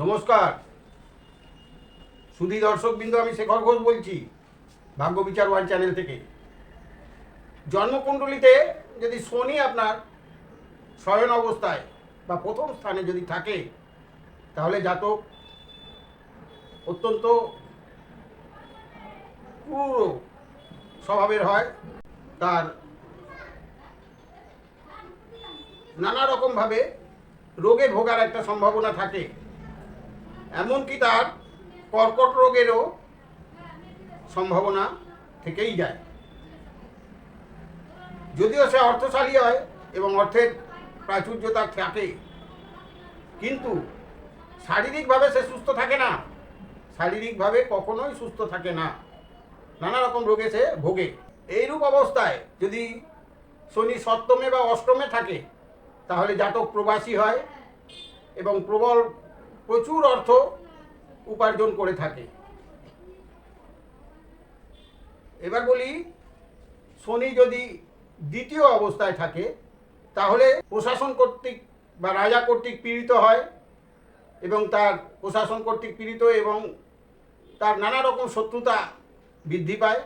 নমস্কার। সুধী দর্শক বিন্দু আমি শেখর ঘোষ বলছি, ভাগ্য বিচার ওয়ান চ্যানেল থেকে। জন্মকুণ্ডলিতে যদি শনি আপনার শয়ন অবস্থায় বা প্রথম স্থানে যদি থাকে, তাহলে জাতক অত্যন্ত পুরো স্বভাবের হয়। তার নানা রকমভাবে রোগে ভোগার একটা সম্ভাবনা থাকে। এমনকি তার কর্কট রোগেরও সম্ভাবনা থেকেই যায়। যদিও সে অর্থশালী হয় এবং অর্থের প্রাচুর্যতা থাকে, কিন্তু শারীরিকভাবে সে সুস্থ থাকে না। শারীরিকভাবে কখনোই সুস্থ থাকে না। নানা রকম রোগে সে ভোগে। এইরূপ অবস্থায় যদি শনি সপ্তমে বা অষ্টমে থাকে, তাহলে জাতক প্রবাসী হয় এবং প্রবল প্রচুর অর্থ উপার্জন করে থাকে। এবার বলি, শনি যদি দ্বিতীয় অবস্থায় থাকে, তাহলে প্রশাসন কর্তৃক বা রাজা কর্তৃক পীড়িত হয় এবং তার প্রশাসন কর্তৃক পীড়িত এবং তার নানা রকম শত্রুতা বৃদ্ধি পায়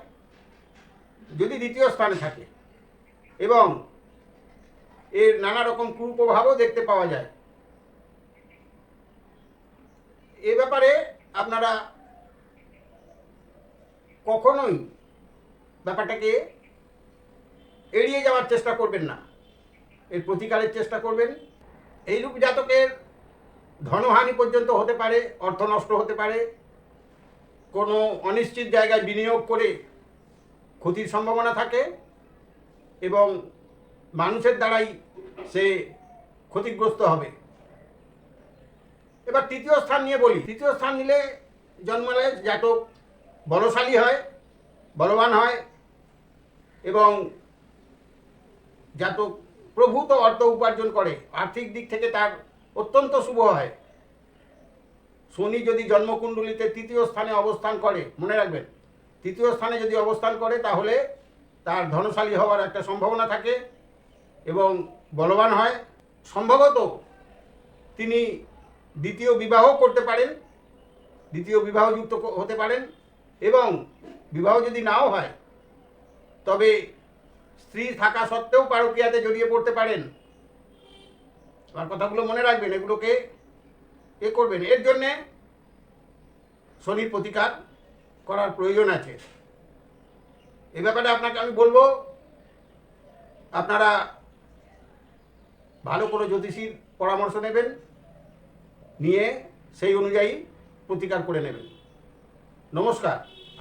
যদি দ্বিতীয় স্থানে থাকে এবং এর নানা রকম কুপ্রভাবও দেখতে পাওয়া যায়। এ ব্যাপারে আপনারা কখনোই ব্যাপারটাকে এড়িয়ে যাওয়ার চেষ্টা করবেন না। এর প্রতিকারের চেষ্টা করবেন। এইরূপ জাতকের ধনহানি পর্যন্ত হতে পারে, অর্থ নষ্ট হতে পারে, কোনো অনিশ্চিত জায়গায় বিনিয়োগ করে ক্ষতির সম্ভাবনা থাকে এবং মানুষের দ্বারাই সে ক্ষতিগ্রস্ত হবে। এবার তৃতীয় স্থান নিয়ে বলি। তৃতীয় স্থান নিলে জন্মালে জাতক বলশালী হয়, বলবান হয় এবং জাতক প্রভূত অর্থ উপার্জন করে। আর্থিক দিক থেকে তার অত্যন্ত শুভ হয়। শনি যদি জন্মকুণ্ডলিতে তৃতীয় স্থানে অবস্থান করে, মনে রাখবেন, তৃতীয় স্থানে যদি অবস্থান করে, তাহলে তার ধনশালী হওয়ার একটা সম্ভাবনা থাকে এবং বলবান হয়। সম্ভবত তিনি দ্বিতীয় বিবাহ করতে পারেন, দ্বিতীয় বিবাহযুক্ত ক- হতে পারেন এবং বিবাহ যদি নাও হয়, তবে স্ত্রী থাকা সত্ত্বেও পারকীয়াতে জড়িয়ে পড়তে পারেন। আমার কথাগুলো মনে রাখবেন, এগুলোকে এ করবেন। এর জন্যে শনির প্রতিকার করার প্রয়োজন আছে। এ ব্যাপারে আপনাকে আমি বলব, আপনারা ভালো করে জ্যোতিষীর পরামর্শ নেবেন। নিয়ে সেই অনুযায়ী প্রতিকার করে নেবেন। নমস্কার।